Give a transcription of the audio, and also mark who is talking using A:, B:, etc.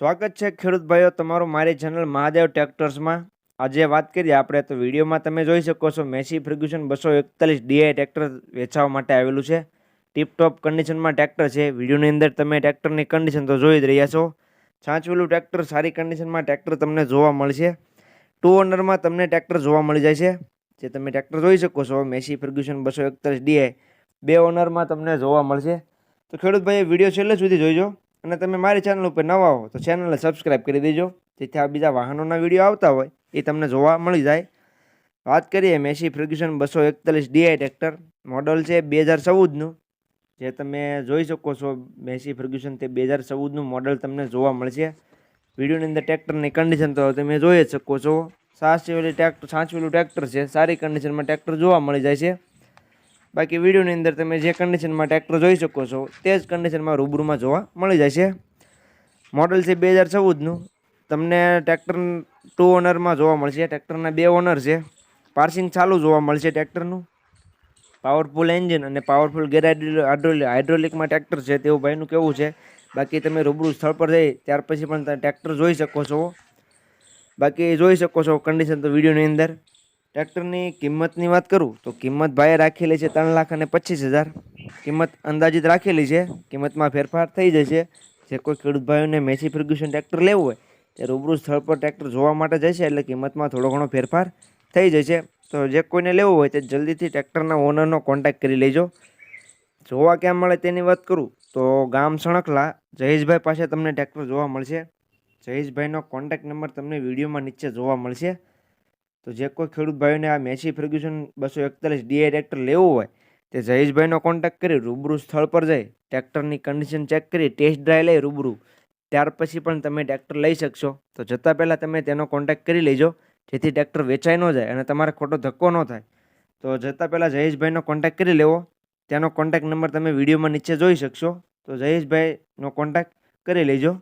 A: સ્વાગત છે ખેડૂત ભાઈઓ, તમારું મારી ચેનલ મહાદેવ ટ્રેક્ટર્સમાં આજે વાત કરીએ આપણે તો વિડીયોમાં તમે જોઈ શકો છો, મેસી ફર્ગ્યુસન બસો એકતાલીસ ડીઆઈ ટ્રેક્ટર વેચાવા માટે આવેલું છે. ટીપટોપ કન્ડિશનમાં ટ્રેક્ટર છે. વિડીયોની અંદર તમે ટ્રેક્ટરની કન્ડિશન તો જોઈ જ રહ્યા છો. છાંચવેલું ટ્રેક્ટર સારી કન્ડિશનમાં ટ્રેક્ટર તમને જોવા મળશે. ટુ ઓનરમાં તમને ટ્રેક્ટર જોવા મળી જાય છે. જે તમે ટ્રેક્ટર જોઈ શકો છો, મેસી ફર્ગ્યુસન બસો એકતાલીસ ડીઆઈ બે ઓનરમાં તમને જોવા મળશે. તો ખેડૂત ભાઈ વીડિયો છેલ્લે સુધી જોઈજો. અને તમે મારી ચેનલ ઉપર નવા હો, તો ચેનલને સબસ્ક્રાઈબ કરી દેજો. જેથી આ બીજા વાહનોના વીડિયો આવતા હોય, એ તમને જોવા મળી જાય. વાત કરીએ મેસી ફર્ગ્યુસન બસો એકતાલીસ ડીઆઈ ટ્રેક્ટર મોડલ છે બે હજાર ચૌદનું. જે તમે જોઈ શકો છો, મેસી ફર્ગ્યુસન તે બે હજાર ચૌદનું મોડલ તમને જોવા મળશે. વિડીયોની અંદર ટ્રેક્ટરની કન્ડિશન તો તમે જોઈ જ શકો છો. સાચવેલી ટ્રેક્ટર સાચવેલું ટ્રેક્ટર છે, સારી કન્ડિશનમાં ટ્રેક્ટર જોવા મળી જાય છે. બાકી વિડીયોની અંદર તમે જે કન્ડિશનમાં ટ્રેક્ટર જોઈ શકો છો, તે જ કન્ડિશનમાં રૂબરૂમાં જોવા મળી છે. મોડલ છે બે હજાર ચૌદનું. તમને ટ્રેક્ટર ટુ ઓનરમાં જોવા મળશે. ટ્રેક્ટરના બે ઓનર છે. પાર્સિંગ ચાલુ જોવા મળશે ટ્રેક્ટરનું પાવરફુલ એન્જિન અને પાવરફુલ હાઇડ્રોલિકમાં ટ્રેક્ટર છે તેવું ભાઈનું કેવું છે. બાકી તમે રૂબરૂ સ્થળ પર જઈ, ત્યાર પછી પણ તમે ટ્રેક્ટર જોઈ શકો છો. બાકી જોઈ શકો છો કન્ડિશન તો વિડીયોની અંદર. ટ્રેક્ટરની કિંમતની વાત કરું, તો કિંમત ભાઈએ રાખેલી છે ત્રણ લાખ અને પચીસ હજાર. કિંમત અંદાજિત રાખેલી છે, કિંમતમાં ફેરફાર થઈ જશે જે કોઈ ખેડૂત ભાઈઓને મેસી ફર્ગ્યુસન ટ્રેક્ટર લેવું હોય તે રૂબરૂ સ્થળ પર ટ્રેક્ટર જોવા માટે જશે એટલે કિંમતમાં થોડો ઘણો ફેરફાર થઈ જશે તો જે કોઈને લેવું હોય તે જલ્દીથી ટ્રેક્ટરના ઓનરનો કોન્ટેક્ટ કરી લેજો. જોવા ક્યાં મળે તેની વાત કરું, તો ગામ સણકલા જયેશભાઈ પાસે તમને ટ્રેક્ટર જોવા મળશે. જયેશભાઈનો કોન્ટેક્ટ નંબર તમને વિડીયોમાં નીચે જોવા મળશે. તો જે કોઈ ખેડૂત ભાઈઓને આ મેસી ફર્ગ્યુસન બસો એકતાલીસ ડીઆઈ ટ્રેક્ટર લેવું હોય, તે જયેશભાઈનો કોન્ટેક્ટ કરી રૂબરૂ સ્થળ પર જઈ ટ્રેક્ટરની કન્ડિશન ચેક કરી ટેસ્ટ ડ્રાઈવ લઈ રૂબરૂ. ત્યાર પછી પણ તમે ટ્રેક્ટર લઈ શકશો. તો જતાં પહેલાં તમે તેનો કોન્ટેક્ટ કરી લેજો, જેથી ટ્રેક્ટર વેચાઈ ન જાય અને તમારે ખોટો ધક્કો ન થાય. તો જતાં પહેલાં જયેશભાઈનો કોન્ટેક્ટ કરી લેવો. તેનો કોન્ટેક્ટ નંબર તમે વિડીયોમાં નીચે જોઈ શકશો. તો જયેશભાઈનો કોન્ટેક્ટ કરી લેજો.